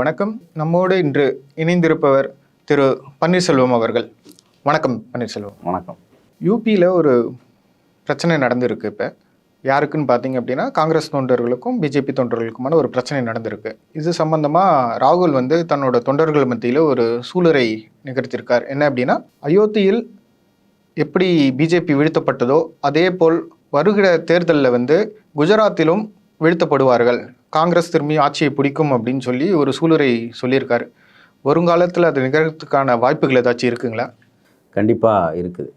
வணக்கம். நம்மோடு இன்று இணைந்திருப்பவர் திரு பன்னீர்செல்வம் அவர்கள். வணக்கம் பன்னீர்செல்வம். வணக்கம். யூபியில் ஒரு பிரச்சனை நடந்திருக்கு இப்போ. யாருக்குன்னு பார்த்தீங்க அப்படின்னா காங்கிரஸ் தொண்டர்களுக்கும் பிஜேபி தொண்டர்களுக்குமான ஒரு பிரச்சனை நடந்திருக்கு. இது சம்பந்தமாக ராகுல் வந்து தன்னோட தொண்டர்கள் மத்தியில் ஒரு சூளுரை நிகழ்த்தியிருக்கார் என்ன அப்படின்னா அயோத்தியில் எப்படி பிஜேபி வீழ்த்தப்பட்டதோ அதே போல் வருகிற தேர்தலில் வந்து குஜராத்திலும் வீழ்த்தப்படுவார்கள். காங்கிரஸ் திரும்பி ஆட்சியை பிடிக்கும் அப்படின்னு சொல்லி ஒரு சூளுரை சொல்லியிருக்காரு. வருங்காலத்தில் அது நிகழ்த்துக்கான வாய்ப்புகள் ஏதாச்சும் இருக்குங்களா? கண்டிப்பாக இருக்குது.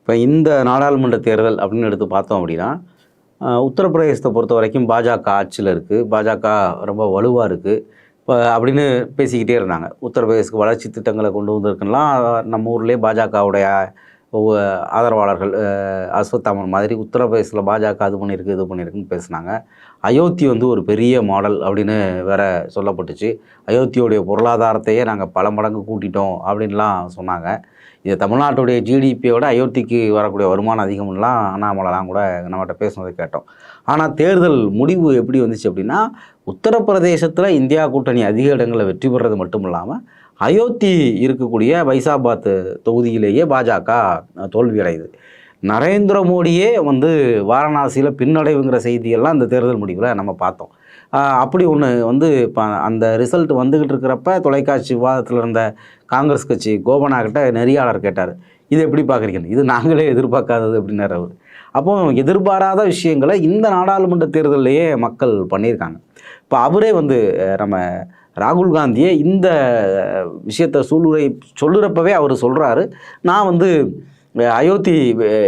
இப்போ இந்த நாடாளுமன்ற தேர்தல் அப்படின்னு எடுத்து பார்த்தோம் அப்படின்னா உத்தரப்பிரதேசத்தை பொறுத்த வரைக்கும் பாஜக ஆட்சியில் இருக்குது பாஜக ரொம்ப வலுவாக இருக்குது இப்போ அப்படின்னு பேசிக்கிட்டே இருந்தாங்க. உத்தரப்பிரதேசக்கு வளர்ச்சி திட்டங்களை கொண்டு வந்திருக்குன்னா நம்ம ஊர்லேயே பாஜகவுடைய ஆதரவாளர்கள் அஸ்வத்தாமன் மாதிரி உத்தரப்பிரதேசத்தில் பாஜக அது பண்ணியிருக்கு இது பண்ணியிருக்குன்னு பேசுனாங்க. அயோத்தி வந்து ஒரு பெரிய மாடல் அப்படின்னு வேற சொல்லப்பட்டுச்சு. அயோத்தியோடைய பொருளாதாரத்தையே நாங்கள் பல மடங்கு கூட்டிட்டோம் அப்படின்லாம் சொன்னாங்க. இது தமிழ்நாட்டுடைய ஜிடிபியோட அயோத்திக்கு வரக்கூடிய வருமானம் அதிகம்லாம் அண்ணாமலைலாம் கூட நம்மகிட்ட பேசுனதை கேட்டோம். ஆனால் தேர்தல் முடிவு எப்படி வந்துச்சு அப்படின்னா உத்தரப்பிரதேசத்தில் இந்தியா கூட்டணி அதிக இடங்களில் வெற்றி பெறது மட்டும் இல்லாமல் அயோத்தி இருக்கக்கூடிய பைசாபாத் தொகுதியிலேயே பாஜக தோல்வியடையுது. நரேந்திர மோடியே வந்து வாரணாசியில் பின்னடைவுங்கிற செய்தியெல்லாம் அந்த தேர்தல் முடிவில் நம்ம பார்த்தோம். அப்படி ஒன்று வந்து இப்போ அந்த ரிசல்ட் வந்துக்கிட்டு இருக்கிறப்ப தொலைக்காட்சி விவாதத்தில் இருந்த காங்கிரஸ் கட்சி கோபனாகிட்ட நெறியாளர் கேட்டார். இது எப்படி பார்க்குறீங்க? இது நாங்களே எதிர்பார்க்காதது அப்படின்னார் அவர். அப்போ எதிர்பாராத விஷயங்களை இந்த நாடாளுமன்ற தேர்தலையே மக்கள் பண்ணியிருக்காங்க. இப்போ அவரே வந்து நம்ம ராகுல் காந்தியை இந்த விஷயத்தை சூளுரை சொல்லுறப்பவே அவர் சொல்கிறாரு நான் வந்து அயோத்தி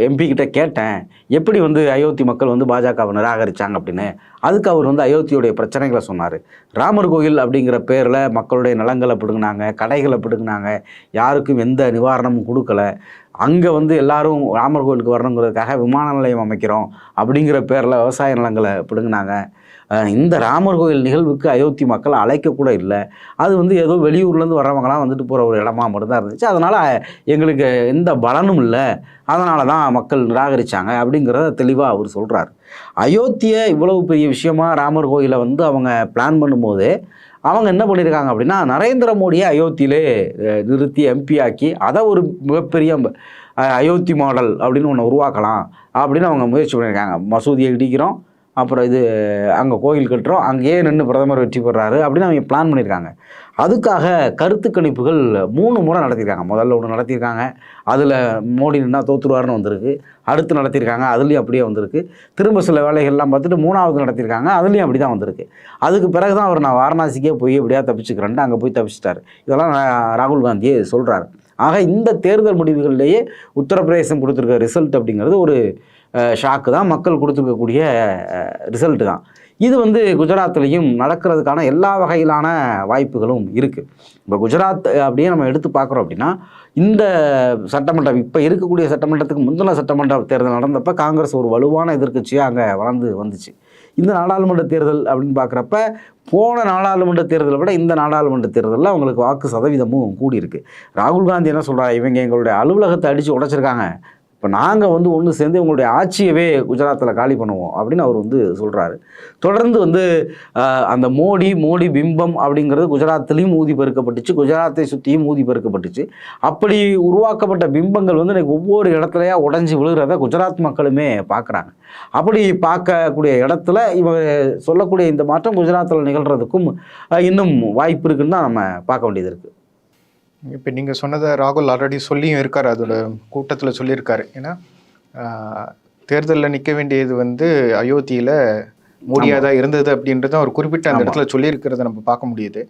எம்பி கிட்ட கேட்டேன். எப்படி வந்து அயோத்தி மக்கள் வந்து பாஜகவை நிராகரிச்சாங்க அப்படின்னு. அதுக்கு அவர் வந்து அயோத்தியுடைய பிரச்சனைகளை சொன்னார். ராமர் கோயில் அப்படிங்கிற பேரில் மக்களுடைய நிலங்களை பிடுங்கினாங்க கடைகளை பிடுங்கினாங்க. யாருக்கும் எந்த நிவாரணமும் கொடுக்கல. அங்கே வந்து எல்லாரும் ராமர் கோயிலுக்கு வரணுங்கிறதுக்காக விமான நிலையம் அமைக்கிறோம் அப்படிங்கிற பேரில் விவசாய நிலங்களை பிடுங்கினாங்க. இந்த ராமர் கோயில் நிகழ்வுக்கு அயோத்தி மக்கள் அழைக்கக்கூட இல்லை. அது வந்து ஏதோ வெளியூர்லேருந்து வர்றவங்களாம் வந்துட்டு போகிற ஒரு இடமா மட்டும்தான் இருந்துச்சு. அதனால் எங்களுக்கு எந்த பலனும் இல்லை. அதனால தான் மக்கள் நிராகரித்தாங்க அப்படிங்கிறத தெளிவாக அவர் சொல்கிறார் அயோத்தியை இவ்வளவு பெரிய விஷயமா ராமர் கோயிலை வந்து அவங்க பிளான் பண்ணும்போது அவங்க என்ன பண்ணியிருக்காங்க அப்படின்னா நரேந்திர மோடியை அயோத்தியிலே நிறுத்தி எம்பி ஆக்கி அதை ஒரு மிகப்பெரிய அயோத்தி மாடல் அப்படின்னு ஒன்று உருவாக்கலாம் அப்படின்னு அவங்க முயற்சி பண்ணியிருக்காங்க மசூதியை இடிக்கிறோம். அப்புறம் இது அங்கே கோயில் கட்டுறோம். அங்கேயே நின்று பிரதமர் வெற்றி பெறாரு அப்படின்னு அவங்க பிளான் பண்ணியிருக்காங்க அதுக்காக கருத்து கணிப்புகள் மூணு முறை நடத்தியிருக்காங்க முதல்ல ஒன்று நடத்தியிருக்காங்க அதில் மோடி நின்னா தோத்துருவாருன்னு வந்திருக்கு. அடுத்து நடத்தியிருக்காங்க அதுலேயும் அப்படியே வந்திருக்கு. திரும்ப சில வேலைகள்லாம் பார்த்துட்டு மூணாவது நடத்தியிருக்காங்க அதுலேயும் அப்படி தான் வந்திருக்கு. அதுக்கு பிறகு தான் அவர் நான் வாரணாசிக்கே போய் எப்படியா தப்பிச்சுக்கிறேன்ட்டு அங்கே போய் தப்பிச்சிட்டார். இதெல்லாம் ராகுல் காந்தியே சொல்கிறாரு ஆக இந்த தேர்தல் முடிவுகளிலேயே உத்தரப்பிரதேசம் கொடுத்துருக்க ரிசல்ட் அப்படிங்கிறது ஒரு ஷாக்கு தான். மக்கள் கொடுத்துருக்கக்கூடிய ரிசல்ட்டு தான். இது வந்து குஜராத்லேயும் நடக்கிறதுக்கான எல்லா வகையிலான வாய்ப்புகளும் இருக்குது இப்போ குஜராத் அப்படியே நம்ம எடுத்து பார்க்குறோம் அப்படின்னா இந்த சட்டமன்றம் இப்போ இருக்கக்கூடிய சட்டமன்றத்துக்கு முந்தின சட்டமன்ற தேர்தல் நடந்தப்போ காங்கிரஸ் ஒரு வலுவான எதிர்க்கட்சியாக அங்கே வளர்ந்து வந்துச்சு. இந்த நாடாளுமன்ற தேர்தல் அப்படின்னு பார்க்குறப்ப போன நாடாளுமன்ற தேர்தலை விட இந்த நாடாளுமன்ற தேர்தலில் அவங்களுக்கு வாக்கு சதவீதமும் கூடியிருக்கு. ராகுல் காந்தி என்ன சொல்கிறார் இவங்க எங்களுடைய அலுவலகத்தை அடித்து உடைச்சிருக்காங்க. இப்போ நாங்கள் வந்து ஒன்று சேர்ந்து உங்களுடைய ஆட்சியவே குஜராத்தில் காலி பண்ணுவோம் அப்படின்னு அவர் வந்து சொல்கிறாரு தொடர்ந்து வந்து அந்த மோடி மோடி பிம்பம் அப்படிங்கிறது குஜராத்துலேயும் ஊதி பெருக்கப்பட்டுச்சு குஜராத்தை சுற்றியும் ஊதி பெருக்கப்பட்டுச்சு. அப்படி உருவாக்கப்பட்ட பிம்பங்கள் வந்து எனக்கு ஒவ்வொரு இடத்துலையா உடஞ்சி விழுகிறத குஜராத் மக்களுமே பார்க்குறாங்க அப்படி பார்க்கக்கூடிய இடத்துல இவங்க சொல்லக்கூடிய இந்த மாற்றம் குஜராத்தில் நிகழ்கிறதுக்கும் இன்னும் வாய்ப்பு இருக்குன்னு தான் நம்ம பார்க்க வேண்டியது இருக்குது இப்போ நீங்கள் சொன்னதை ராகுல் ஆல்ரெடி சொல்லியும் இருக்கார் அதோட கூட்டத்தில் சொல்லியிருக்காரு. ஏன்னா தேர்தலில் நிற்க வேண்டியது வந்து அயோத்தியில் மோடியாக இருந்தது அப்படின்றத அவர் குறிப்பிட்ட அந்த. இடத்துல சொல்லியிருக்கிறத நம்ம பார்க்க முடியுது.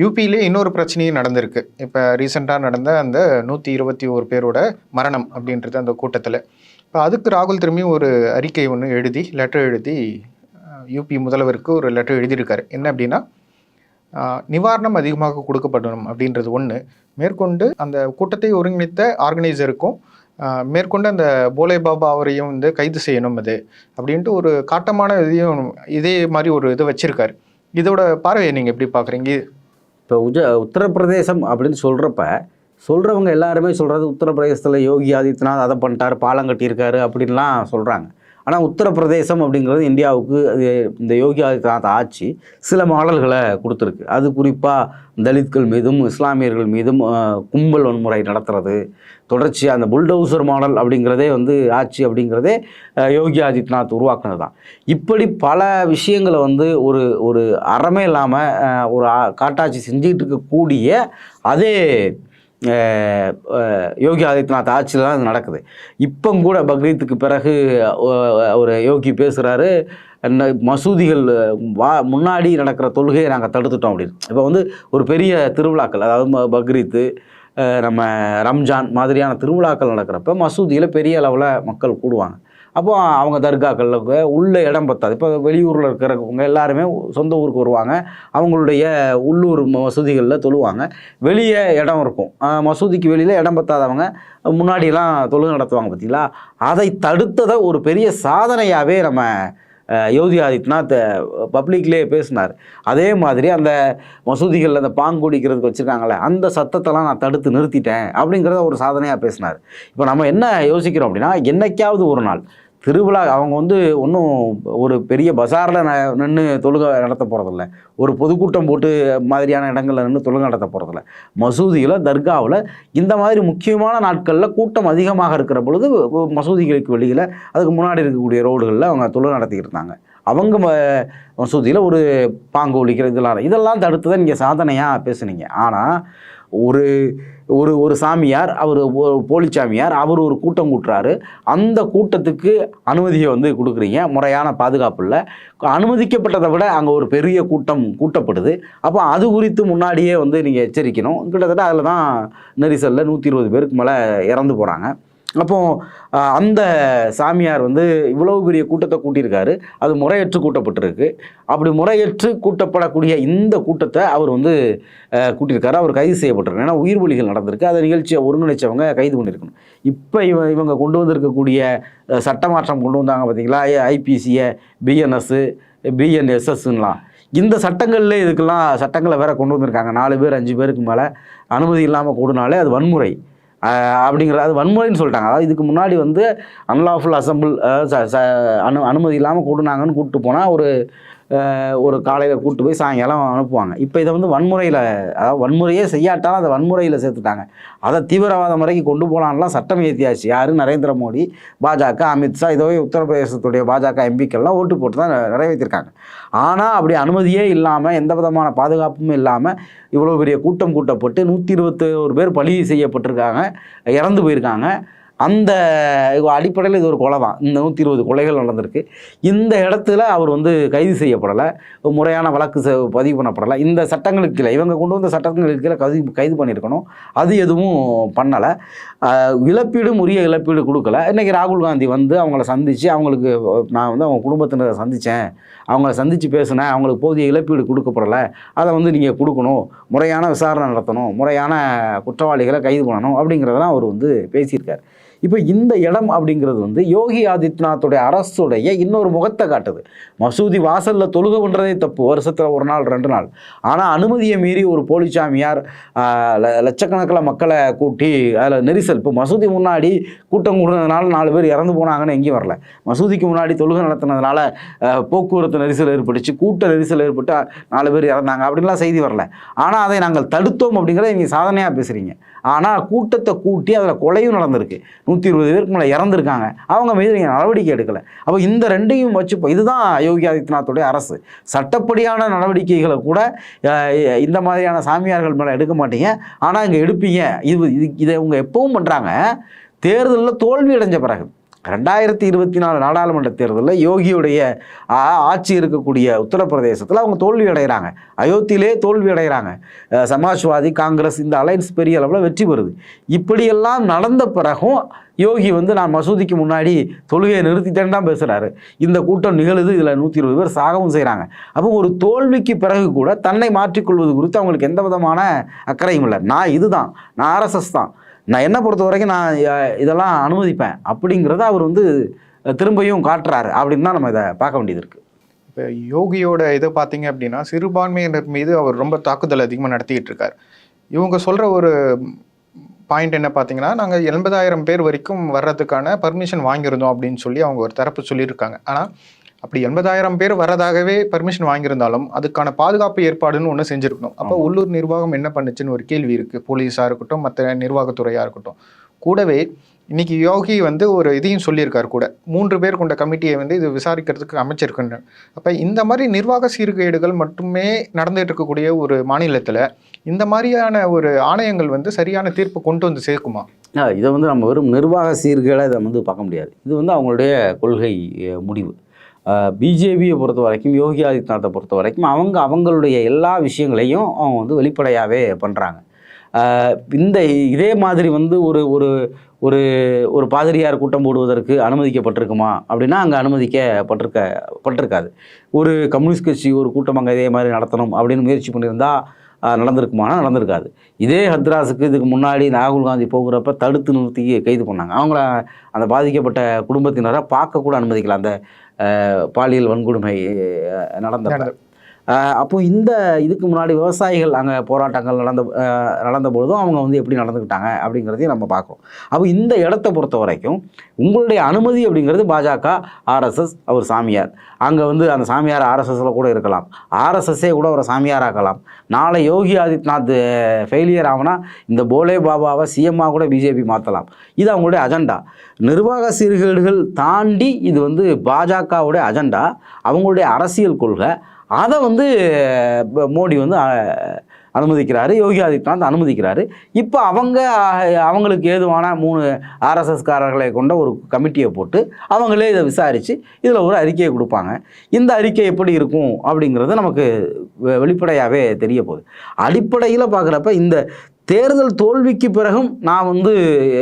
யூபியிலே இன்னொரு பிரச்சனையும் நடந்திருக்கு. இப்போ ரீசெண்டாக நடந்த அந்த நூற்றி இருபத்தி ஒரு பேரோட மரணம் அப்படின்றது அந்த கூட்டத்தில். இப்போ அதுக்கு ராகுல் திரும்பியும் ஒரு அறிக்கை ஒன்று எழுதி லெட்டர் எழுதி யூபி முதல்வருக்கு ஒரு லெட்டர் எழுதியிருக்காரு. என்ன அப்படின்னா நிவாரணம் அதிகமாக கொடுக்கப்படணும் அப்படின்றது ஒன்று மேற்கொண்டு அந்த கூட்டத்தை ஒருங்கிணைத்த ஆர்கனைசருக்கும் மேற்கொண்டு அந்த போலே பாபா அவரையும் வந்து கைது செய்யணும் அது அப்படின்ட்டு ஒரு காட்டமான இதையும் இதே மாதிரி ஒரு இது வச்சிருக்காரு. இதோட பார்வையை நீங்கள் எப்படி பார்க்குறீங்க? இப்போ உஜ உத்தரப்பிரதேசம் அப்படின்னு சொல்கிறப்ப சொல்கிறவங்க எல்லாருமே சொல்கிறது உத்தரப்பிரதேசத்தில் யோகி ஆதித்யநாத் அதை பண்ணிட்டார் பாலம் கட்டியிருக்காரு அப்படின்லாம் சொல்கிறாங்க ஆனால் உத்தரப்பிரதேசம் அப்படிங்கிறது இந்தியாவுக்கு அது இந்த யோகி ஆதித்யநாத் ஆட்சி சில மாடல்களை கொடுத்துருக்கு. அது குறிப்பாக தலித்கள் மீதும் இஸ்லாமியர்கள் மீதும் கும்பல் வன்முறை நடத்துறது தொடர்ச்சியாக அந்த புல்டோசர் மாடல் அப்படிங்கிறதே வந்து ஆட்சி அப்படிங்கிறதே யோகி ஆதித்யநாத் உருவாக்குனது தான் இப்படி பல விஷயங்களை வந்து ஒரு ஒரு அறமே இல்லாமல் ஒரு காட்டாட்சி செஞ்சுக்கிட்டு இருக்கக்கூடிய அதே யோகி ஆதித்யநாத் ஆட்சியில் தான் இது நடக்குது. இப்போ கூட பக்ரீத்துக்கு பிறகு ஒரு யோகி பேசுகிறாரு மசூதிகள் வா முன்னாடி நடக்கிற தொழுகையை நாங்கள் தடுத்துட்டோம் அப்படின்னு. இப்போ வந்து ஒரு பெரிய திருவிழாக்கள் அதாவது பக்ரீத்து நம்ம ரம்ஜான் மாதிரியான திருவிழாக்கள் நடக்கிறப்ப மசூதியில் பெரிய அளவில் மக்கள் கூடுவாங்க. அப்போ அவங்க தர்காக்களில் உள்ள இடம் பத்தாது. இப்போ வெளியூரில் இருக்கிறவங்க எல்லாருமே சொந்த ஊருக்கு வருவாங்க. அவங்களுடைய உள்ளூர் மசூதிகளில் தொழுவாங்க. வெளியே இடம் இருக்கும். மசூதிக்கு வெளியில் இடம் பத்தாதவங்க முன்னாடியெல்லாம் தொழு நடத்துவாங்க பார்த்தீங்களா அதை தடுத்ததை ஒரு பெரிய சாதனையாகவே நம்ம யோகி ஆதித்யநாத் பப்ளிக்லேயே பேசினார். அதே மாதிரி அந்த மசூதிகளில் அந்த பாங்குடிக்கிறதுக்கு வச்சுருக்காங்களே அந்த சத்தத்தெல்லாம் நான் தடுத்து நிறுத்திட்டேன் அப்படிங்கிறத ஒரு சாதனையாக பேசினார். இப்போ நம்ம என்ன யோசிக்கிறோம் அப்படின்னா என்னைக்காவது ஒரு நாள் திருவிழா அவங்க வந்து ஒன்றும் ஒரு பெரிய பஜாரில் நின்று தொழுகை நடத்த போகிறதில்ல ஒரு பொதுக்கூட்டம் போட்டு மாதிரியான இடங்களில் நின்று தொழுகை நடத்த போகிறதில்ல மசூதியில் தர்காவில் இந்த மாதிரி முக்கியமான நாட்களில் கூட்டம் அதிகமாக இருக்கிற பொழுது மசூதிகளுக்கு வெளியில் அதுக்கு முன்னாடி இருக்கக்கூடிய ரோடுகளில் அவங்க தொழுகை நடத்திக்கிட்டு இருந்தாங்க. அவங்க ம- மசூதியில் ஒரு பாங்கு ஒழிக்கிற இதெல்லாம் இதெல்லாம் தடுத்து தான் நீங்கள் சாதனையாக பேசுனீங்க. ஆனால் ஒரு ஒரு ஒரு சாமியார் அவர் ஒரு போலி சாமியார் அவர் ஒரு கூட்டம் கூட்டுறாரு. அந்த கூட்டத்துக்கு அனுமதியை வந்து கொடுக்குறீங்க. முறையான பாதுகாப்பு இல்லை. அனுமதிக்கப்பட்டதை விட அங்கே ஒரு பெரிய கூட்டம் கூட்டப்படுது. அப்போ அது குறித்து முன்னாடியே வந்து நீங்கள் எச்சரிக்கணும். கிட்டத்தட்ட அதில் தான் நெரிசலில் நூற்றி இருபது பேருக்கு மேலே இறந்து போகிறாங்க அப்போ அந்த சாமியார் வந்து இவ்வளவு பெரிய கூட்டத்தை கூட்டியிருக்காரு. அது முறையற்று கூட்டப்பட்டிருக்கு. அப்படி முறையற்று கூட்டப்படக்கூடிய இந்த கூட்டத்தை அவர் வந்து கூட்டியிருக்காரு. அவர் கைது செய்யப்பட்டிருக்கார். ஏன்னா உயிர் பலிகள் நடந்திருக்கு. அதை நிகழ்ச்சியை ஒருங்கிணைச்சவங்க கைது பண்ணியிருக்கணும். இப்போ இவ இவங்க கொண்டு வந்திருக்கக்கூடிய சட்டமாற்றம் சட்ட மாற்றம் கொண்டு வந்தாங்க பார்த்தீங்களா? ஐபிசியை பிஎன்எஸ்ஸு பிஎன்எஸ்எஸ்லாம் இந்த சட்டங்களில் இதுக்கெல்லாம் சட்டங்களை வேற கொண்டு வந்திருக்காங்க. நாலு பேர் அஞ்சு பேருக்கு மேலே அனுமதி இல்லாமல் கூடுனாலே அது வன்முறை. அப்படிங்கிற அது வன்முறைன்னு சொல்லிட்டாங்க. அதாவது இதுக்கு முன்னாடி வந்து அன்லாஃபுல் அசம்பிள் அனு அனுமதி இல்லாமல் கூட்டினாங்கன்னு கூப்பிட்டு போனால் ஒரு ஒரு காலையில் கூட்டு போய் சாயங்காலம் அனுப்புவாங்க. இப்போ இதை வந்து வன்முறையில் அதாவது வன்முறையே செய்யாட்டாலும் அதை வன்முறையில் சேர்த்துட்டாங்க. அதை தீவிரவாத முறைக்கு கொண்டு போகலான்லாம் சட்டம் ஏற்றியாச்சு யார்? நரேந்திர மோடி பாஜக அமித்ஷா இதோவே உத்தரப்பிரதேசத்துடைய பாஜக எம்பிக்கெல்லாம் ஓட்டு போட்டு தான் நிறைவேற்றிருக்காங்க. ஆனால் அப்படி அனுமதியே இல்லாமல் எந்த விதமான பாதுகாப்பும் இல்லாமல் இவ்வளோ பெரிய கூட்டம் கூட்டப்பட்டு நூற்றி இருபத்தோரு பேர் பலி செய்யப்பட்டிருக்காங்க. இறந்து போயிருக்காங்க. அந்த அடிப்படையில் இது ஒரு கொலை தான். இந்த நூற்றி இருபது கொலைகள் நடந்திருக்கு. இந்த இடத்துல அவர் வந்து கைது செய்யப்படலை. முறையான வழக்கு ச- பதிவு பண்ணப்படலை. இந்த சட்டங்களுக்கு கீழே இவங்க கொண்டு வந்த சட்டங்களுக்கு கீழே கைது கைது பண்ணியிருக்கணும். அது எதுவும் பண்ணலை. இழப்பீடும் உரிய இழப்பீடு கொடுக்கல. இன்றைக்கி ராகுல் காந்தி வந்து அவங்கள சந்தித்து அவங்களுக்கு நான் வந்து அவங்க குடும்பத்தினரை சந்தித்தேன் அவங்கள சந்தித்து பேசினேன். அவங்களுக்கு போதிய இழப்பீடு கொடுக்கப்படலை. அதை வந்து நீங்கள் கொடுக்கணும். முறையான விசாரணை நடத்தணும். முறையான குற்றவாளிகளை கைது பண்ணணும் அப்படிங்கிறதெல்லாம் அவர் வந்து பேசியிருக்கார். இப்போ இந்த இடம் அப்படிங்கிறது வந்து யோகி ஆதித்யநாத்துடைய அரசுடைய இன்னொரு முகத்தை காட்டுது. மசூதி வாசலில் தொழுக பண்ணுறதே தப்பு வருஷத்தில் ஒரு நாள் ரெண்டு நாள். ஆனால் அனுமதியை மீறி ஒரு போலிச்சாமியார் ல- லட்சக்கணக்கில் மக்களை கூட்டி அதில் நெரிசல். இப்போ மசூதி முன்னாடி கூட்டம் கூடுனதுனால நாலு பேர் இறந்து போனாங்கன்னு எங்கேயும் வரல. மசூதிக்கு முன்னாடி தொழுகை நடத்தினதுனால போக்குவரத்து நெரிசல் ஏற்பட்டுச்சு கூட்ட நெரிசல் ஏற்பட்டு நாலு பேர் இறந்தாங்க. அப்படின்லாம் செய்தி வரல. ஆனால் அதை நாங்கள் தடுத்தோம் அப்படிங்கிறத நீங்கள் சாதனையாக பேசுகிறீங்க ஆனால் கூட்டத்தை கூட்டி அதில் கொலையும் நடந்திருக்கு. நூற்றி இருபது பேருக்கு மேலே இறந்துருக்காங்க. அவங்க மீது நீங்கள் நடவடிக்கை எடுக்கலை. அப்போ இந்த ரெண்டையும் வச்சு இப்போ இதுதான் யோகி ஆதித்யநாத்துடைய அரசு. சட்டப்படியான நடவடிக்கைகளை கூட இந்த மாதிரியான சாமியார்கள் மேலே எடுக்க மாட்டீங்க. ஆனால் இங்கே எடுப்பீங்க. இது இது இதை இவங்க எப்பவும் பண்ணுறாங்க தேர்தலில் தோல்வி அடைஞ்ச பிறகு. ரெண்டாயிரத்தி இருபத்தி நாலு நாடாளுமன்ற தேர்தலில் யோகியுடைய ஆட்சி இருக்கக்கூடிய உத்தரப்பிரதேசத்தில் அவங்க தோல்வி அடைகிறாங்க அயோத்தியிலே தோல்வி அடைகிறாங்க சமாஜ்வாதி காங்கிரஸ் இந்த அலைன்ஸ் பெரிய அளவில் வெற்றி பெறுது. இப்படியெல்லாம் நடந்த பிறகும் யோகி வந்து நான் மசூதிக்கு முன்னாடி தொழுகையை நிறுத்திட்டேன்னு தான் பேசுகிறாரு இந்த கூட்டம் நிகழுது இதில் நூற்றி இருபது பேர் சாகவும் செய்கிறாங்க அப்போ ஒரு தோல்விக்கு பிறகு கூட தன்னை மாற்றிக்கொள்வது குறித்து அவங்களுக்கு எந்த விதமான அக்கறையும் இல்லை. நான் இதுதான் நான் ஆர்எஸ்எஸ் தான். நான் என்ன பொறுத்த வரைக்கும் நான் இதெல்லாம் அனுமதிப்பேன். அப்படிங்கிறத அவர் வந்து திரும்பியும் காட்டுறாரு. அப்படின்னு தான் நம்ம இதை பார்க்க வேண்டியது இருக்குது இப்போ யோகியோட இதை பார்த்தீங்க அப்படின்னா சிறுபான்மையினர் மீது அவர் ரொம்ப தாக்குதல் அதிகமாக நடத்திக்கிட்டு இருக்கார். இவங்க சொல்கிற ஒரு பாயிண்ட் என்ன பார்த்தீங்கன்னா நாங்கள் எண்பதாயிரம் பேர் வரைக்கும் வர்றதுக்கான பர்மிஷன் வாங்கியிருந்தோம் அப்படின்னு சொல்லி அவங்க ஒரு தரப்பு சொல்லியிருக்காங்க. ஆனால் அப்படி எண்பதாயிரம் பேர் வரதாகவே பர்மிஷன் வாங்கியிருந்தாலும் அதுக்கான பாதுகாப்பு ஏற்பாடுன்னு ஒன்று செஞ்சுருக்கணும். அப்போ. உள்ளூர் நிர்வாகம் என்ன பண்ணுச்சுன்னு ஒரு கேள்வி இருக்குது போலீஸாக இருக்கட்டும் மற்ற நிர்வாகத்துறையாக இருக்கட்டும். கூடவே இன்னைக்கு யோகி வந்து ஒரு இதையும் சொல்லியிருக்காரு கூட. மூன்று பேர் கொண்ட கமிட்டியை வந்து இது விசாரிக்கிறதுக்கு அமைச்சிருக்கின்றன அப்போ இந்த மாதிரி நிர்வாக சீர்கேடுகள் மட்டுமே நடந்துட்டு இருக்கக்கூடிய ஒரு மாநிலத்தில் இந்த மாதிரியான ஒரு ஆணையங்கள் வந்து சரியான தீர்ப்பு கொண்டு வந்து சேர்க்குமா? இதை வந்து நம்ம வெறும் நிர்வாக சீர்கேடாக இதை வந்து பார்க்க முடியாது. இது வந்து அவங்களுடைய கொள்கை முடிவு. பிஜேபியை பொறுத்த வரைக்கும் யோகி ஆதித்யநாத்தை பொறுத்த வரைக்கும் அவங்க அவங்களுடைய எல்லா விஷயங்களையும் அவங்க வந்து வெளிப்படையாகவே பண்ணுறாங்க இந்த இதே மாதிரி வந்து ஒரு ஒரு ஒரு ஒரு பாதிரியார் கூட்டம் போடுவதற்கு அனுமதிக்கப்பட்டிருக்குமா? அப்படின்னா அங்கே அனுமதிக்கப்பட்டிருக்க பட்டிருக்காது. ஒரு கம்யூனிஸ்ட் கட்சி ஒரு கூட்டம் அங்கே இதே மாதிரி நடத்தணும் அப்படின்னு முயற்சி பண்ணியிருந்தால் நடந்திருக்குமானா நடந்திருக்காது. இதே ஹத்ராஸுக்கு இதுக்கு முன்னாடி ராகுல் காந்தி போகிறப்ப தடுத்து நிறுத்தி கைது பண்ணாங்க. அவங்கள அந்த பாதிக்கப்பட்ட குடும்பத்தினரை பார்க்க கூட அனுமதிக்கல. அந்த பாலியல் வன்கொடுமை நடந்த அப்போ இந்த இதுக்கு முன்னாடி விவசாயிகள் அங்கே போராட்டங்கள் நடந்த நடந்த பொழுதும் அவங்க வந்து எப்படி நடந்துக்கிட்டாங்க அப்படிங்கிறதையும் நம்ம பார்க்குறோம். அப்போ இந்த இடத்த பொறுத்த வரைக்கும் உங்களுடைய அனுமதி அப்படிங்கிறது பாஜக ஆர்எஸ்எஸ் அவர் சாமியார். அங்கே வந்து அந்த சாமியார் ஆர்எஸ்எஸில் கூட இருக்கலாம். ஆர்எஸ்எஸ்ஸே கூட ஒரு சாமியாராக்கலாம். நாளை யோகி ஆதித்யநாத் ஃபெயிலியர் ஆகுனா இந்த போலே பாபாவை சிஎம்மாக கூட பிஜேபி மாற்றலாம் இது அவங்களுடைய அஜெண்டா நிர்வாக சீர்கேடுகள் தாண்டி இது வந்து பாஜகவுடைய அஜெண்டா அவங்களுடைய அரசியல் கொள்கை அதை வந்து மோடி வந்து அனுமதிக்கிறாரு யோகி ஆதித்யநாத் அனுமதிக்கிறாரு. இப்போ அவங்க அவங்களுக்கு ஏதுவான மூணு ஆர்எஸ்எஸ்காரர்களை கொண்ட ஒரு கமிட்டியை போட்டு அவங்களே இதை விசாரித்து இதில் ஒரு அறிக்கையை கொடுப்பாங்க. இந்த அறிக்கை எப்படி இருக்கும் அப்படிங்கிறது நமக்கு வெ- வெளிப்படையாகவே தெரிய போகுது. அடிப்படையில் பார்க்குறப்ப இந்த தேர்தல் தோல்விக்கு பிறகும் நான் வந்து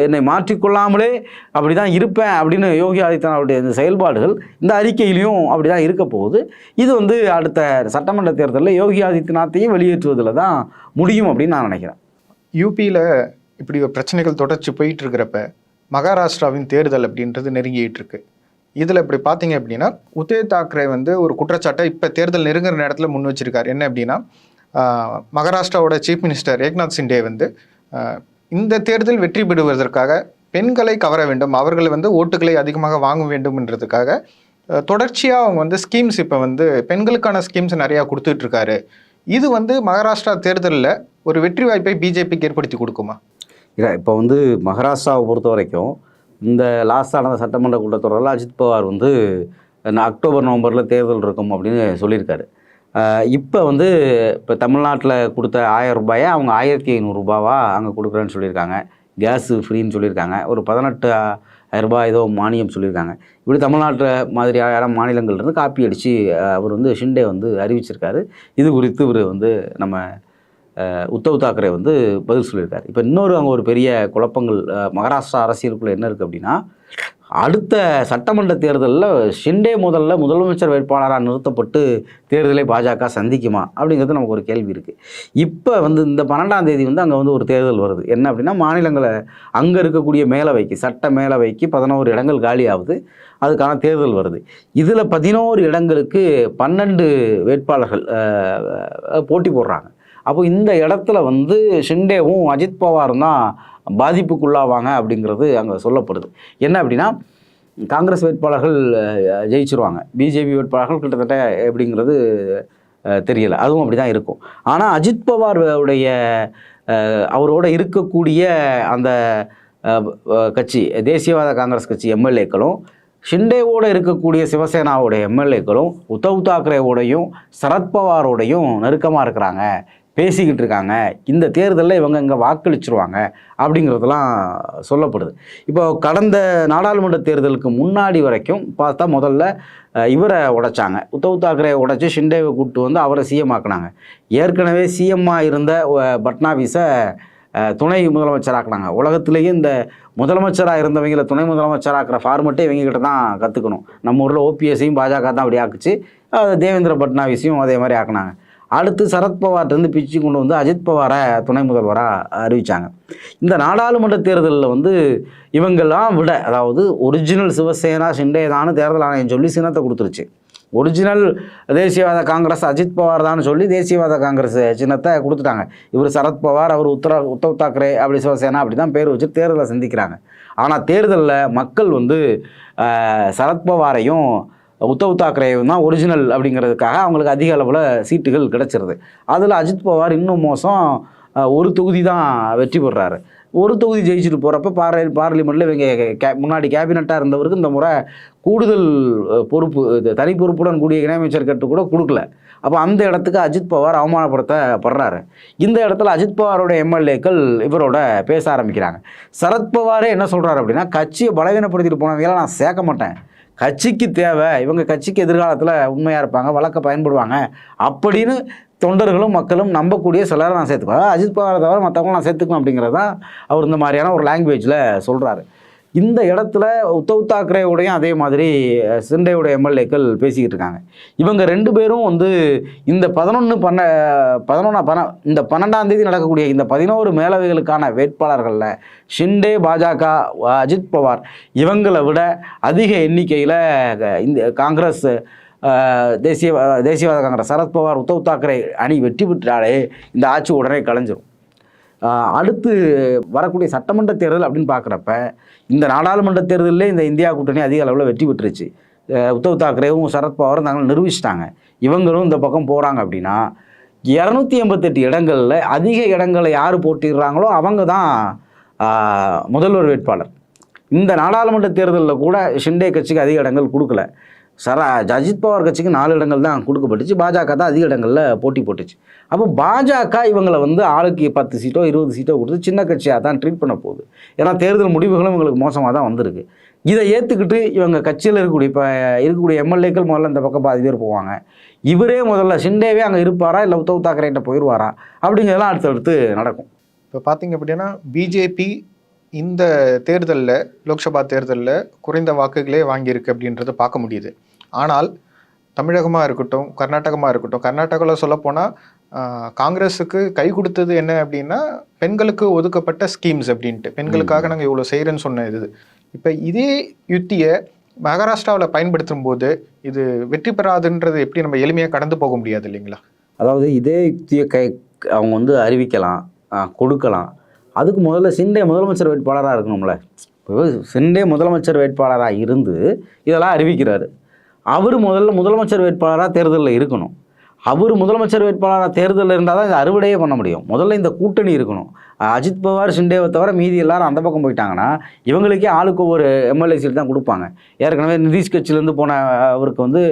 என்னை மாற்றிக்கொள்ளாமலே அப்படி தான் இருப்பேன் அப்படின்னு யோகி ஆதித்யநாத்துடைய இந்த செயல்பாடுகள் இந்த அறிக்கையிலையும் அப்படி தான் இருக்க போகுது. இது வந்து அடுத்த சட்டமன்ற தேர்தலில் யோகி ஆதித்யநாத்தையும் வெளியேற்றுவதில் தான் முடியும் அப்படின்னு நான் நினைக்கிறேன். யூபியில் இப்படி பிரச்சனைகள் தொடர்ச்சி போயிட்டு இருக்கிறப்ப மகாராஷ்டிராவின் தேர்தல் அப்படின்றது நெருங்கிட்டு இருக்கு இதில் இப்படி பார்த்தீங்க அப்படின்னா உதய் தாக்கரே வந்து ஒரு குற்றச்சாட்டை இப்போ தேர்தல் நெருங்குற நேரத்தில் முன் வச்சிருக்காரு. என்ன அப்படின்னா மகாராஷ்டிராவோட சீஃப் மினிஸ்டர் ஏக்நாத் சிண்டே வந்து இந்த தேர்தல் வெற்றி பெறுவதற்காக பெண்களை கவர வேண்டும் அவர்கள் வந்து ஓட்டுகளை அதிகமாக வாங்க வேண்டும்ன்றதுக்காக தொடர்ச்சியாக அவங்க வந்து ஸ்கீம்ஸ் இப்போ வந்து பெண்களுக்கான ஸ்கீம்ஸ் நிறையா கொடுத்துட்ருக்காரு. இது வந்து மகாராஷ்டிரா தேர்தலில் ஒரு வெற்றி வாய்ப்பை பிஜேபிக்கு ஏற்படுத்தி கொடுக்குமா? இல்லை இப்போ வந்து மகாராஷ்டிராவை பொறுத்த வரைக்கும் இந்த லாஸ்ட் நடந்த சட்டமன்ற கூட்டத்தொடரில் அஜித் பவார் வந்து நான் அக்டோபர் நவம்பரில் தேர்தல் இருக்கும் அப்படின்னு சொல்லியிருக்காரு. இப்போ வந்து இப்போ தமிழ்நாட்டில் கொடுத்த ஆயிரம் ரூபாயை அவங்க ஆயிரத்தி ஐநூறுரூபாவா அங்கே கொடுக்குறேன்னு சொல்லியிருக்காங்க. கேஸு ஃப்ரீன்னு சொல்லியிருக்காங்க. ஒரு பதினெட்டு ஆயிரம் ரூபாய் ஏதோ மானியம் சொல்லியிருக்காங்க. இப்படி தமிழ்நாட்டில் மாதிரியான மாநிலங்கள்ல இருந்து காப்பி அடித்து அவர் வந்து ஷிண்டே வந்து அறிவிச்சிருக்காரு. இது குறித்து இவர் வந்து நம்ம உத்தவ் தாக்கரே வந்து பதில் சொல்லியிருக்காரு. இப்போ இன்னொரு அங்கே ஒரு பெரிய குழப்பங்கள் மகாராஷ்டிரா அரசியலுக்குள்ளே என்ன இருக்குது அப்படின்னா அடுத்த சட்டமன்ற தேர்தலில் ஷிண்டே முதல்ல முதலமைச்சர் வேட்பாளராக நிறுத்தப்பட்டு தேர்தலை பாஜக சந்திக்குமா? அப்படிங்கிறது நமக்கு ஒரு கேள்வி இருக்குது இப்போ வந்து இந்த பன்னெண்டாம் தேதி வந்து அங்கே வந்து ஒரு தேர்தல் வருது. என்ன அப்படின்னா மாநிலங்களை அங்கே இருக்கக்கூடிய மேலவைக்கு சட்ட மேலவைக்கு பதினோரு இடங்கள் காலி ஆகுது அதுக்கான தேர்தல் வருது. இதில் பதினோரு இடங்களுக்கு பன்னெண்டு வேட்பாளர்கள் போட்டி போடுறாங்க. அப்போ இந்த இடத்துல வந்து ஷிண்டேவும் அஜித் பவாரும் தான் பாதிப்புக்குள்ளாவாங்க அப்படிங்கிறது அங்கே சொல்லப்படுது. என்ன அப்படின்னா காங்கிரஸ் வேட்பாளர்கள் ஜெயிச்சிருவாங்க. பிஜேபி வேட்பாளர்கள் கிட்டத்தட்ட எப்படிங்கிறது தெரியலை. அதுவும் அப்படி தான் இருக்கும். ஆனால் அஜித் பவார் உடைய அவரோட இருக்கக்கூடிய அந்த கட்சி தேசியவாத காங்கிரஸ் கட்சி எம்எல்ஏக்களும் ஷிண்டேவோட இருக்கக்கூடிய சிவசேனாவோட எம்எல்ஏக்களும் உத்தவ் தாக்கரேவோடையும் சரத்பவாரோடையும் நெருக்கமாக இருக்கிறாங்க. பேசிக்கிட்டு இருக்காங்க இந்த தேர்தலில் இவங்க இங்கே வாக்களிச்சிருவாங்க அப்படிங்கிறதெல்லாம் சொல்லப்படுது. இப்போ கடந்த நாடாளுமன்ற தேர்தலுக்கு முன்னாடி வரைக்கும் பார்த்தா முதல்ல இவரை உடைச்சாங்க. உத்தவ் தாக்கரே உடைச்சி ஷிண்டேவை கூப்பிட்டு வந்து அவரை சிஎம் ஆக்குனாங்க. ஏற்கனவே சிஎம்மாக இருந்த பட்னாவிஸை துணை முதலமைச்சராக்குனாங்க. உலகத்திலேயே இந்த முதலமைச்சராக இருந்தவங்கள துணை முதலமைச்சராக்குற ஃபார்மெட்டே இவங்க கிட்ட தான் கற்றுக்கணும் நம்ம ஊரில் ஓபிஎஸ்ஸையும் பாஜக தான் அப்படி ஆக்குச்சு. தேவேந்திர பட்னாவிஸையும் அதே மாதிரி ஆக்குனாங்க. அடுத்து சரத்பவார்ட்டேருந்து பிச்சு கொண்டு வந்து அஜித் பவாரை துணை முதல்வராக அறிவித்தாங்க இந்த நாடாளுமன்ற தேர்தலில் வந்து இவங்கெல்லாம் விட அதாவது ஒரிஜினல் சிவசேனா ஷிண்டே தான் தேர்தல் ஆணையம் சொல்லி சின்னத்தை கொடுத்துருச்சு. ஒரிஜினல் தேசியவாத காங்கிரஸ் அஜித் பவார் தான் சொல்லி தேசியவாத காங்கிரஸ் சின்னத்தை கொடுத்துட்டாங்க. இவர் சரத்பவார் அவர் உத்தர உத்தவ் தாக்கரே அப்படி சிவசேனா அப்படி தான் பேர் வச்சு தேர்தலை சந்திக்கிறாங்க. ஆனால் தேர்தலில் மக்கள் வந்து சரத்பவாரையும் உத்தவ் தாக்கரே தான் ஒரிஜினல் அப்படிங்கிறதுக்காக அவங்களுக்கு அதிக அளவில் சீட்டுகள் கிடச்சிருது. அதில் அஜித் பவார் இன்னும் மோசம் ஒரு தொகுதி தான் வெற்றி பெறுறாரு ஒரு தொகுதி ஜெயிச்சுட்டு போகிறப்ப பார பார்லிமெண்ட்டில் இவங்க கே முன்னாடி கேபினட்டாக இருந்தவருக்கு இந்த முறை கூடுதல் பொறுப்பு இது தனி பொறுப்புடன் கூடிய இணையமைச்சர் கட்டு கூட கொடுக்கல. அப்போ அந்த இடத்துக்கு அஜித் பவார் அவமானப்படுத்தப்படுறாரு. இந்த இடத்துல அஜித் பவாரோட எம்எல்ஏக்கள் இவரோட பேச ஆரம்பிக்கிறாங்க. சரத்பவாரே என்ன சொல்கிறாரு அப்படின்னா கட்சியை பலவீனப்படுத்திட்டு போனவங்களாம் நான் சேர்க்க மாட்டேன். கட்சிக்கு தேவை இவங்க கட்சிக்கு எதிர்காலத்தில் உண்மையாக இருப்பாங்க வழக்க பயன்படுவாங்க அப்படின்னு தொண்டர்களும் மக்களும் நம்பக்கூடிய சிலரை நான் சேர்த்துக்குவேன். அஜித் பவாரை தவிர மற்றவங்களும் நான் சேர்த்துக்குவேன் அப்படிங்கிறது தான் அவர் இந்த மாதிரியான ஒரு லாங்குவேஜில் சொல்கிறாரு இந்த இடத்துல உத்தவ் தாக்கரேவுடையும் அதே மாதிரி சிண்டேவுடைய எம்எல்ஏக்கள் பேசிக்கிட்டு இருக்காங்க. இவங்க ரெண்டு பேரும் வந்து இந்த பதினொன்று பன்ன பதினொன்றா பன இந்த பன்னெண்டாம் தேதி நடக்கக்கூடிய இந்த பதினோரு மேலவைகளுக்கான வேட்பாளர்களில் ஷிண்டே பாஜக அஜித் பவார் இவங்களை விட அதிக எண்ணிக்கையில் இந்த காங்கிரஸ் தேசிய தேசியவாத காங்கிரஸ் சரத்பவார் உத்தவ் தாக்கரே அணி வெற்றி பெற்றாலே இந்த ஆட்சி உடனே கலைஞ்சிரும். அடுத்து வரக்கூடிய சட்டமன்ற தேர்தல் அப்படின்னு பார்க்குறப்ப இந்த நாடாளுமன்ற தேர்தலில் இந்த இந்தியா கூட்டணி அதிக அளவில் வெற்றி பெற்றுச்சு உத்தவ் தாக்கரேவும் சரத்பவாரும் தாங்கள் நிரூபிச்சிட்டாங்க இவங்களும் இந்த பக்கம் போகிறாங்க அப்படின்னா இரநூத்தி எண்பத்தெட்டு இடங்களில் அதிக இடங்களை யார் போட்டிடுறாங்களோ அவங்க தான் முதல்வர் வேட்பாளர். இந்த நாடாளுமன்ற தேர்தலில் கூட ஷிண்டே கட்சிக்கு அதிக இடங்கள் கொடுக்கல. சரா அஜித் பவார் கட்சிக்கு நாலு இடங்கள் தான் கொடுக்கப்பட்டுச்சு. பாஜக தான் அதிக இடங்களில் போட்டி போட்டுச்சு. அப்போ பாஜக இவங்களை வந்து ஆளுக்கு பத்து சீட்டோ இருபது சீட்டோ கொடுத்து சின்ன கட்சியாக தான் ட்ரீட் பண்ண போகுது. ஏன்னா தேர்தல் முடிவுகளும் இவங்களுக்கு மோசமாக தான் வந்திருக்கு. இதை ஏற்றுக்கிட்டு இவங்க கட்சியில் இருக்கக்கூடிய இப்போ இருக்கக்கூடிய எம்எல்ஏக்கள் முதல்ல இந்த பக்கம் பாதி பேர் போவாங்க. இவரே முதல்ல சிண்டேவே அங்கே இருப்பாரா? இல்லை உத்தவ் தாக்கரேட்ட போயிடுவாரா அப்படிங்கிறதெல்லாம் அடுத்தடுத்து நடக்கும். இப்போ பார்த்தீங்க அப்படின்னா பிஜேபி இந்த தேர்தலில் லோக்சபா தேர்தலில் குறைந்த வாக்குகளே வாங்கியிருக்கு அப்படின்றத பார்க்க முடியுது. ஆனால் தமிழகமாக இருக்கட்டும் கர்நாடகமாக இருக்கட்டும் கர்நாடகாவில் சொல்லப்போனால் காங்கிரஸுக்கு கை கொடுத்தது என்ன அப்படின்னா பெண்களுக்கு ஒதுக்கப்பட்ட ஸ்கீம்ஸ் அப்படின்ட்டு. பெண்களுக்காக நாங்கள் இவ்வளோ செய்கிறேன்னு சொன்ன இது. இப்போ இதே யுத்தியை மகாராஷ்டிராவில் பயன்படுத்தும் போது இது வெற்றி பெறாதுன்றது எப்படி நம்ம எளிமையாக கடந்து போக முடியாது இல்லைங்களா? அதாவது இதே யுக்தியை கை அவங்க வந்து அறிவிக்கலாம் கொடுக்கலாம். அதுக்கு முதல்ல சிண்டே முதலமைச்சர் வேட்பாளராக இருக்கணும்ல. இப்போ சிண்டே முதலமைச்சர் வேட்பாளராக இருந்து இதெல்லாம் அறிவிக்கிறாரு. அவர் முதல்ல முதலமைச்சர் வேட்பாளராக தேர்தலில் இருக்கணும். அவர் முதலமைச்சர் வேட்பாளராக தேர்தலில் இருந்தால் தான் இதை அறுவடையே பண்ண முடியும். முதல்ல இந்த கூட்டணி இருக்கணும். அஜித் பவார் சிண்டேவை தவிர மீதி எல்லாரும் அந்த பக்கம் போயிட்டாங்கன்னா இவங்களுக்கே ஆளுக்கு ஒரு எம்எல்ஏ சீட் தான் கொடுப்பாங்க. ஏற்கனவே நிதிஷ் கட்சியிலேருந்து போன அவருக்கு வந்து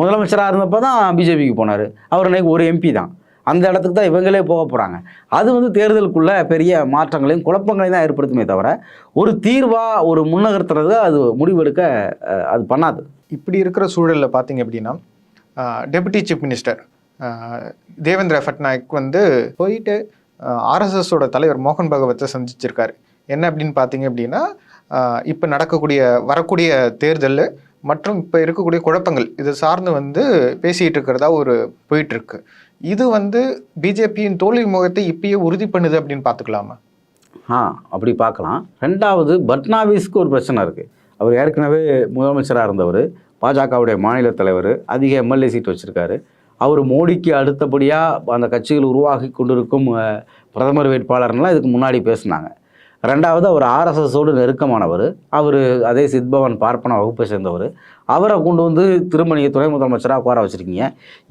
முதலமைச்சராக இருந்தப்போ தான் பிஜேபிக்கு போனார். அவர் அன்னைக்கு ஒரு எம்பி தான். அந்த இடத்துக்கு தான் இவங்களே போக போகிறாங்க அது வந்து தேர்தலுக்குள்ள பெரிய மாற்றங்களையும் குழப்பங்களையும் தான் ஏற்படுத்துமே தவிர ஒரு தீர்வாக ஒரு முன்னகர்த்துறது அது முடிவெடுக்க அது பண்ணாது. இப்படி இருக்கிற சூழலில் பார்த்தீங்க அப்படின்னா deputy chief minister Devendra Patnaik வந்து போயிட்டு ஆர்எஸ்எஸோட தலைவர் மோகன் பகவத்தை சந்திச்சிருக்காரு. என்ன அப்படின்னு பார்த்தீங்க அப்படின்னா இப்போ நடக்கக்கூடிய வரக்கூடிய தேர்தல் மற்றும் இப்போ இருக்கக்கூடிய குழப்பங்கள் இது சார்ந்து வந்து பேசிகிட்டு இருக்கிறதா ஒரு போயிட்டுருக்கு இது வந்து பிஜேபியின் தோல்வி முகத்தை இப்பயே உறுதி பண்ணுது அப்படின்னு பார்த்துக்கலாமா? ஆ அப்படி பார்க்கலாம். ரெண்டாவது பட்னாவிஸ்க்கு ஒரு பிரச்சனை இருக்குது அவர் ஏற்கனவே முதலமைச்சராக இருந்தவர் பாஜகவுடைய மாநில தலைவர் அதிக எம்எல்ஏ சீட் வச்சுருக்காரு. அவர் மோடிக்கு அடுத்தபடியாக அந்த கட்சிகள் உருவாகி கொண்டிருக்கும் பிரதமர் வேட்பாளர்லாம் இதுக்கு முன்னாடி பேசுனாங்க. ரெண்டாவது அவர் ஆர்எஸ்எஸோடு நெருக்கமானவர். அவர் அதே சித்பவன் பார்ப்பன வகுப்பை சேர்ந்தவர். அவரை கொண்டு வந்து திரும்ப நீங்கள் துணை முதலமைச்சராக உட்கார வச்சுருக்கீங்க.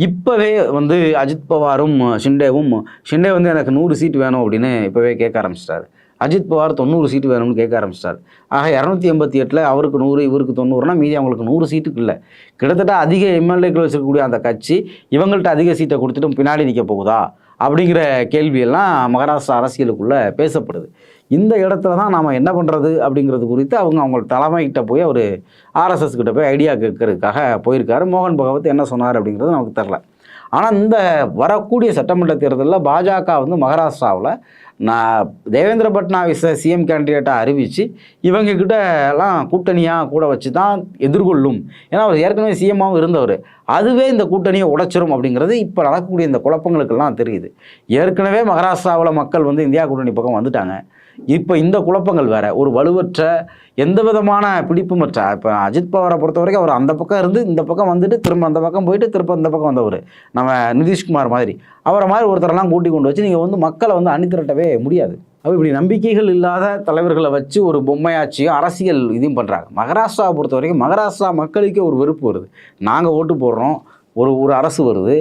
இப்போவே வந்து அஜித் பவாரும் ஷிண்டேவும் ஷிண்டே வந்து எனக்கு நூறு சீட் வேணும் அப்படின்னு இப்போவே கேட்க ஆரம்பிச்சிட்டாரு. அஜித் பவார் தொண்ணூறு சீட்டு வேணும்னு கேட்க ஆரம்பிச்சிட்டார். ஆக இரநூத்தி எண்பத்தி எட்டில் அவருக்கு நூறு இவருக்கு தொண்ணூறுனா மீதி அவங்களுக்கு நூறு சீட்டுக்கு இல்லை. கிட்டத்தட்ட அதிக எம்எல்ஏக்கள் வச்சுருக்கக்கூடிய அந்த கட்சி இவங்கள்ட்ட அதிக சீட்டை கொடுத்துட்டு பின்னாடி நிற்க போகுதா? அப்படிங்கிற கேள்வியெல்லாம் மகாராஷ்டிரா அரசியலுக்குள்ளே பேசப்படுது. இந்த இடத்துல தான் நாம் என்ன பண்ணுறது அப்படிங்கிறது குறித்து அவங்க அவங்க தலைமைக்கிட்ட போய் அவர் ஆர்எஸ்எஸ் கிட்ட போய் ஐடியா கேட்கறதுக்காக போயிருக்காரு. மோகன் பகவத் என்ன சொன்னார் அப்படிங்கிறது நமக்கு தெரில ஆனால் இந்த வரக்கூடிய சட்டமன்ற தேர்தலில் பாஜக வந்து மகாராஷ்டிராவில் நான் தேவேந்திர பட்னாவிஸை சிஎம் கேண்டிடேட்டாக அறிவித்து இவங்கக்கிட்டலாம் எல்லாம் கூட்டணியாக கூட வச்சு தான் எதிர்கொள்ளும். ஏன்னா அவர் ஏற்கனவே சிஎம்மாகவும் இருந்தவர். அதுவே இந்த கூட்டணியை உடைச்சிரும் அப்படிங்கிறது இப்போ நடக்கக்கூடிய இந்த குழப்பங்களுக்கெல்லாம் தெரியுது. ஏற்கனவே மகாராஷ்டிராவில் மக்கள் வந்து இந்தியா கூட்டணி பக்கம் வந்துட்டாங்க. இப்போ இந்த குழப்பங்கள் வேற. ஒரு வலுவற்ற எந்த விதமான பிடிப்புமற்ற இப்போ அஜித் பவாரை பொறுத்த வரைக்கும் அவர் அந்த பக்கம் இருந்து இந்த பக்கம் வந்துட்டு திரும்ப அந்த பக்கம் போயிட்டு திரும்ப இந்த பக்கம் வந்தவர். நம்ம நிதிஷ்குமார் மாதிரி. அவரை மாதிரி ஒருத்தரெல்லாம் கூட்டி கொண்டு வச்சு நீங்கள் வந்து மக்களை வந்து அணிதிரட்டவே முடியாது. அப்போ இப்படி நம்பிக்கைகள் இல்லாத தலைவர்களை வச்சு ஒரு பொம்மையாச்சியும் அரசியல் இதையும் பண்ணுறாங்க மகாராஷ்டிராவை பொறுத்த வரைக்கும் மகாராஷ்டிரா மக்களுக்கே ஒரு வெறுப்பு வருது. நாங்கள் ஓட்டு போடுறோம் ஒரு ஒரு அரசு வருது.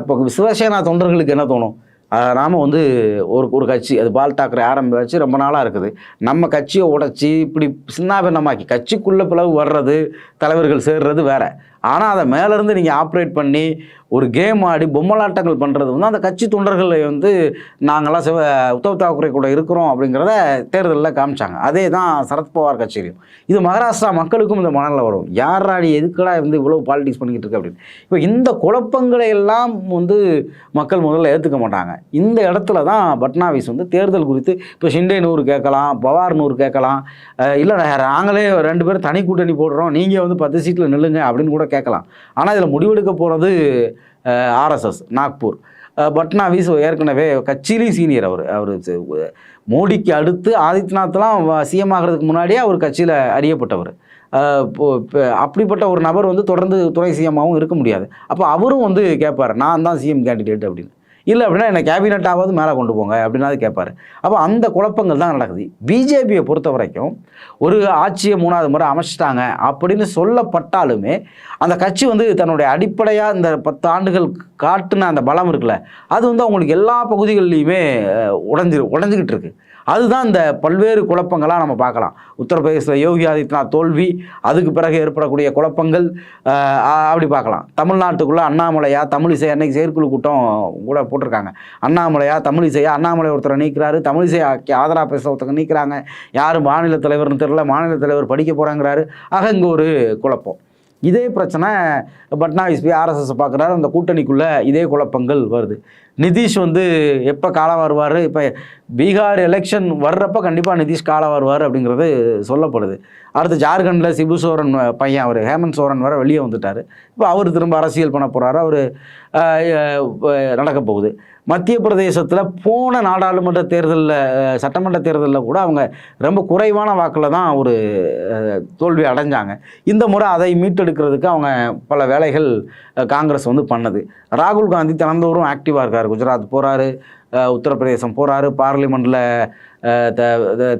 இப்போ சிவசேனா தொண்டர்களுக்கு என்ன தோணும்? நாம் வந்து ஒரு ஒரு கட்சி அது பால் தாக்கரை ஆரம்பிச்சு ரொம்ப நாளாக இருக்குது. நம்ம கட்சியை உடைச்சி இப்படி சின்னாபின்னமாக்கி கட்சிக்குள்ளே பிளவு வர்றது தலைவர்கள் சேர்றது வேறு. ஆனால் அதை மேலேருந்து நீங்கள் ஆப்ரேட் பண்ணி ஒரு கேம் ஆடி பொம்மலாட்டங்கள் பண்ணுறது வந்து அந்த கட்சி தொண்டர்களை வந்து நாங்களாம் சிவ உத்தவ் தாக்கரே கூட இருக்கிறோம் அப்படிங்கிறத தேர்தலில் காமிச்சாங்க. அதே தான் சரத்பவார் கட்சியிலையும். இது மகாராஷ்டிரா மக்களுக்கும் இந்த மனநிலை வரும். யாராடி எதுக்கடா வந்து இவ்வளோ பாலிடிக்ஸ் பண்ணிக்கிட்டு இருக்கு அப்படின்னு. இப்போ இந்த குழப்பங்களை எல்லாம் வந்து மக்கள் முதல்ல ஏற்றுக்க மாட்டாங்க. இந்த இடத்துல தான் பட்னாவிஸ் வந்து தேர்தல் குறித்து இப்போ ஷிண்டே நூறு கேட்கலாம் பவார் நூறு கேட்கலாம் இல்லை நாங்களே ரெண்டு பேரும் தனி கூட்டணி போடுறோம் நீங்கள் வந்து பத்து சீட்டில் நில்லுங்க அப்படின்னு கூட கேட்கலாம். ஆனால் இதில் முடிவெடுக்க போகிறது ஆர்எஸ்எஸ் நாக்பூர். பட்னாவிஸ் ஏற்கனவே கட்சியிலையும் சீனியர் அவர். அவர் மோடிக்கு அடுத்து ஆதித்யநாத்லாம் சிஎம் ஆகிறதுக்கு முன்னாடியே அவர் கட்சியில் அறியப்பட்டவர் இப்போ இப்போ அப்படிப்பட்ட ஒரு நபர் வந்து தொடர்ந்து துணை சிஎம்மாகவும் இருக்க முடியாது. அப்போ அவரும் வந்து கேட்பார் நான் தான் சிஎம் கேண்டிடேட் அப்படின்னு. இல்லை அப்படின்னா என்னை கேபினட்டாவது மேலே கொண்டு போங்க அப்படின்னாது கேட்பாரு அப்போ அந்த குழப்பங்கள் தான் நடக்குது. பிஜேபியை பொறுத்த வரைக்கும் ஒரு ஆட்சியை மூணாவது முறை அமைச்சிட்டாங்க அப்படின்னு சொல்லப்பட்டாலுமே அந்த கட்சி வந்து தன்னுடைய அடிப்படையாக இந்த பத்து ஆண்டுகள் காட்டுன அந்த பலம் இருக்குல்ல அது வந்து அவங்களுக்கு எல்லா பகுதிகள்லையுமே உடஞ்சி உடஞ்சிக்கிட்டு இருக்குது அதுதான் இந்த பல்வேறு குழப்பங்களாக நம்ம பார்க்கலாம். உத்தரப்பிரதேசத்தில் யோகி ஆதித்யநாத் தோல்வி அதுக்கு பிறகு ஏற்படக்கூடிய குழப்பங்கள் அப்படி பார்க்கலாம். தமிழ்நாட்டுக்குள்ளே அண்ணாமலையா தமிழிசை அன்னைக்கு செயற்குழு கூட்டம் கூட போட்டிருக்காங்க. அண்ணாமலையா தமிழிசையா அண்ணாமலை ஒருத்தரை நீக்கிறாரு. தமிழிசை ஆதரா பேச ஒருத்தங்க நீக்கிறாங்க. யார் மாநில தலைவர்னு தெரியல மாநில தலைவர் படிக்க போகிறாங்கிறாரு ஆக இங்கே ஒரு குழப்பம். இதே பிரச்சனை பட்னாவிஸ் போய் ஆர்எஸ்எஸ் பார்க்குறாரு அந்த கூட்டணிக்குள்ளே இதே குழப்பங்கள் வருது. நிதிஷ் வந்து எப்போ காலம் வருவார்? இப்போ பீகார் எலெக்ஷன் வர்றப்போ கண்டிப்பாக நிதிஷ் காலம் வருவார் அப்படிங்கிறது சொல்லப்படுது. அடுத்து ஜார்க்கண்டில் சிபு சோரன் பையன் அவர் ஹேமந்த் சோரன் வர வெளியே வந்துட்டார். இப்போ அவர் திரும்ப அரசியல் பண்ண போகிறாரு அவர் நடக்க போகுது. மத்திய பிரதேசத்தில் போன நாடாளுமன்ற தேர்தலில் சட்டமன்ற தேர்தலில் கூட அவங்க ரொம்ப குறைவான வாக்கில் தான் ஒரு தோல்வி அடைஞ்சாங்க. இந்த முறை அதை மீட்டெடுக்கிறதுக்கு அவங்க பல வேலைகள் காங்கிரஸ் வந்து பண்ணது. ராகுல் காந்தி தினந்தோறும் ஆக்டிவாக இருக்கார். குஜராத் போகிறாரு உத்தரப்பிரதேசம் போகிறாரு பார்லிமெண்ட்டில்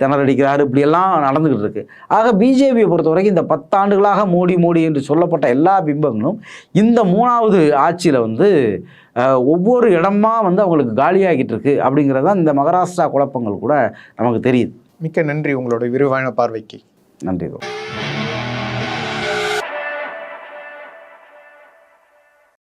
திணறடிக்கிறாரு இப்படியெல்லாம் நடந்துக்கிட்டு இருக்கு. ஆக பிஜேபியை பொறுத்த வரைக்கும் இந்த பத்தாண்டுகளாக மோடி மோடி என்று சொல்லப்பட்ட எல்லா பிம்பங்களும் இந்த மூணாவது ஆட்சியில் வந்து ஒவ்வொரு இடமா வந்து அவங்களுக்கு காலியாகிட்டு இருக்கு அப்படிங்கிறது தான் இந்த மகாராஷ்டிரா குழப்பங்கள் கூட நமக்கு தெரியுது. மிக்க நன்றி உங்களோட விரிவான பார்வைக்கு. நன்றி.